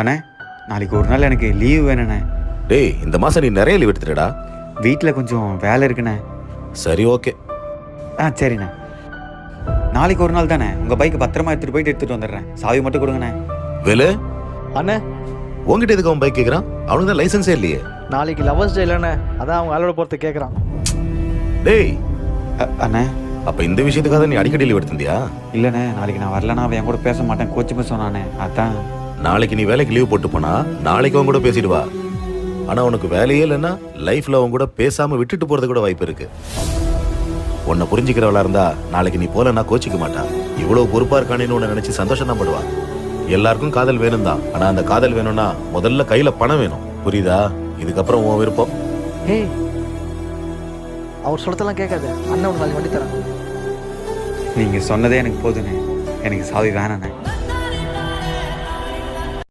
அண்ணே நாளைக்கு ஒரு நாள் எனக்கு லீவு வேணுண்ணே டேய் இந்த மாசம் நீ நிறைய லீவ் எடுத்துடா வீட்டில் கொஞ்சம் வேலை இருக்குண்ணே. சரி ஓகே. ஆ சரிண்ணே. நாளைக்கு ஒரு நாள் தானே உங்கள் பைக்கை பத்திரமா எடுத்துகிட்டு போயிட்டு எடுத்துகிட்டு வந்துடுறேன். சாவி மட்டும் கொடுங்கண்ணே. வேலு? அண்ணே. உங்ககிட்ட எதுக்கு அவன் பைக் கேட்குறான் அவனுக்கு தான் லைசன்ஸே இல்லையே. நாளைக்கு லவர்ஸ் டே இல்லைண்ணே. அதான் அவங்க ஆளோட போகிறது கேட்குறான் டேய். அ- அண்ணே. அப்ப இந்த விஷயத்துக்காக நீ அடிக்கடி லீவ் எடுத்திருந்தியா? இல்லைண்ணே நாளைக்கு நான் வரலனா அவன் என் கூட பேச மாட்டேன். கோச்சுமே சொன்னானே. அதான். நாளைக்கு நீ வேலைக்கு லீவ் போட்டு போனா நாளைக்கு அவன் கூட பேசிட்டு வா ஆனா உனக்கு வேலையே இல்லைன்னா லைஃப்ல அவன் கூட பேசாம விட்டுட்டு போறது கூட வாய்ப்பு இருக்கு. உன்னை புரிஞ்சுக்கிறவளா இருந்தா நாளைக்கு நீ போலன்னா கோச்சிக்க மாட்டான் இவ்வளவு பொறுப்பா இருக்கானேன்னு உன்னை நினைச்சு சந்தோஷம் தான் படுவா. எல்லாருக்கும் காதல் வேணும் தான் ஆனா அந்த காதல் வேணும்னா முதல்ல கையில பணம் வேணும். புரியுதா? இதுக்கப்புறம் உன் விருப்பம். ஏய் அவர் சொல்றதெல்லாம் கேட்காத. அண்ணன் நாளைக்கு வண்டி தரேன். நீங்கள் சொன்னதே எனக்கு போதுண்ணே எனக்கு சாவி வேணாண்ணே